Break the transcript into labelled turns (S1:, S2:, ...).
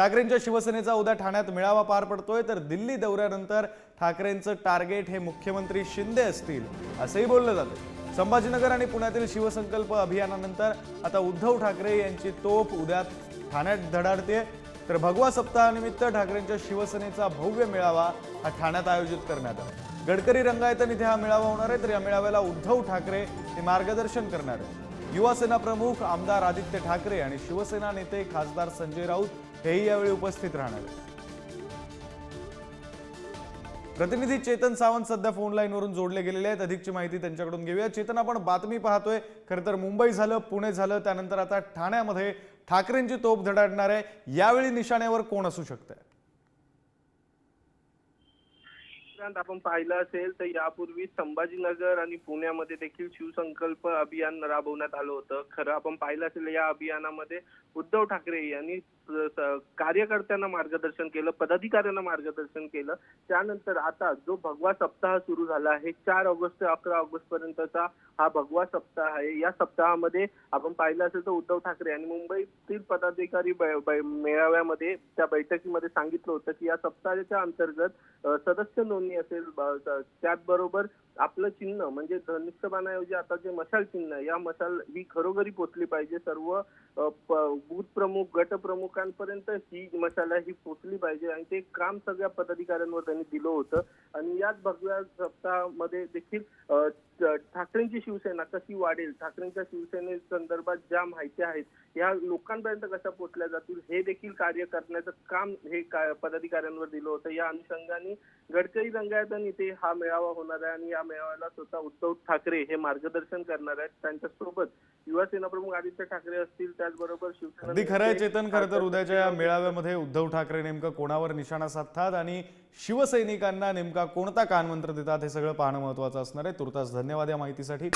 S1: ठाकरेंच्या शिवसेनेचा उद्या ठाण्यात मेळावा पार पडतोय तर दिल्ली दौऱ्यानंतर ठाकरेंचं टार्गेट हे मुख्यमंत्री शिंदे असतील असंही बोललं जातं संभाजीनगर आणि पुण्यातील शिवसंकल्प अभियानानंतर आता उद्धव ठाकरे यांची तोफ उद्या ठाण्यात धडाडते. तर भगवा सप्ताहानिमित्त ठाकरेंच्या शिवसेनेचा भव्य मेळावा हा ठाण्यात आयोजित करण्यात आला. गडकरी रंगायतन इथे हा मेळावा होणार आहे तर या मेळाव्याला उद्धव ठाकरे हे मार्गदर्शन करणार आहेत. युवासेना प्रमुख आमदार आदित्य ठाकरे आणि शिवसेना नेते खासदार संजय राऊत हेही यावेळी उपस्थित राहणार आहेत. प्रतिनिधी चेतन सावंत सध्या फोन लाईन वरून जोडले गेलेले आहेत. अधिकची माहिती त्यांच्याकडून घेऊया. चेतन आपण बातमी पाहतोय. खरं तर मुंबई झालं पुणे झालं त्यानंतर आता ठाण्यामध्ये ठाकरेंची तोप धडाडणार आहे. यावेळी निशाण्यावर कोण असू शकतंय?
S2: प्रशांत आपण पाहिलं असेल तर यापूर्वी संभाजीनगर आणि पुण्यामध्ये देखील शिवसंकल्प अभियान राबवण्यात आलं होतं. खरं आपण पाहिलं असेल या अभियानामध्ये उद्धव ठाकरे यांनी स- कार्यकर्त्यांना मार्गदर्शन केलं पदाधिकाऱ्यांना मार्गदर्शन केलं. त्यानंतर आता जो भगवा सप्ताह सुरू झाला आहे चार ऑगस्ट ते अकरा ऑगस्ट पर्यंतचा हा भगवा सप्ताह आहे. या सप्ताहामध्ये आपण पाहिलं असेल तर उद्धव ठाकरे आणि मुंबईतील पदाधिकारी बै- बै- मेळाव्यामध्ये त्या बैठकीमध्ये सांगितलं होतं की या सप्ताहाच्या अंतर्गत सदस्य नोंदणी असेल त्याचबरोबर आपलं चिन्ह म्हणजे धनुष्यबाणाऐवजी आता जे मशाल चिन्ह आहे, या मशाल ही खरोखरी पोचली पाहिजे. सर्व बूथ प्रमुख गट प्रमुखांपर्यंत ही मशाला ही पोचली पाहिजे. आणि ते काम सगळ्या पदाधिकाऱ्यांवर त्यांनी दिलं होतं. आणि याच भगव्या सप्ताहामध्ये देखील ठाकरेंची शिवसेना कशी वाढेल ठाकरेंच्या शिवसेने संदर्भात ज्या माहिती आहेत या लोकांपर्यंत कशा पोचल्या जातील हे देखील कार्य करण्याचं काम हे का- पदाधिकाऱ्यांवर दिलं होतं. या अनुषंगाने गडकरी रंगायतन इथे हा मेळावा होणार आहे आणि या मेळाव्याला स्वतः उद्धव ठाकरे हे मार्गदर्शन करणार आहेत. त्यांच्यासोबत युवा सेना प्रमुख आदित्य ठाकरे असतील त्याचबरोबर शिवसेना
S1: अगदी खरं आहे
S2: नेते
S1: चेतन खरं तर उद्याच्या या मेळाव्यामध्ये उद्धव ठाकरे नेमकं कोणावर निशाणा साधतात आणि शिवसैनिकांना नेमका कोणता कानमंत्र देतात हे सगळं पाहणं महत्वाचं असणार आहे. तुर्तास धन्यवाद या माहितीसाठी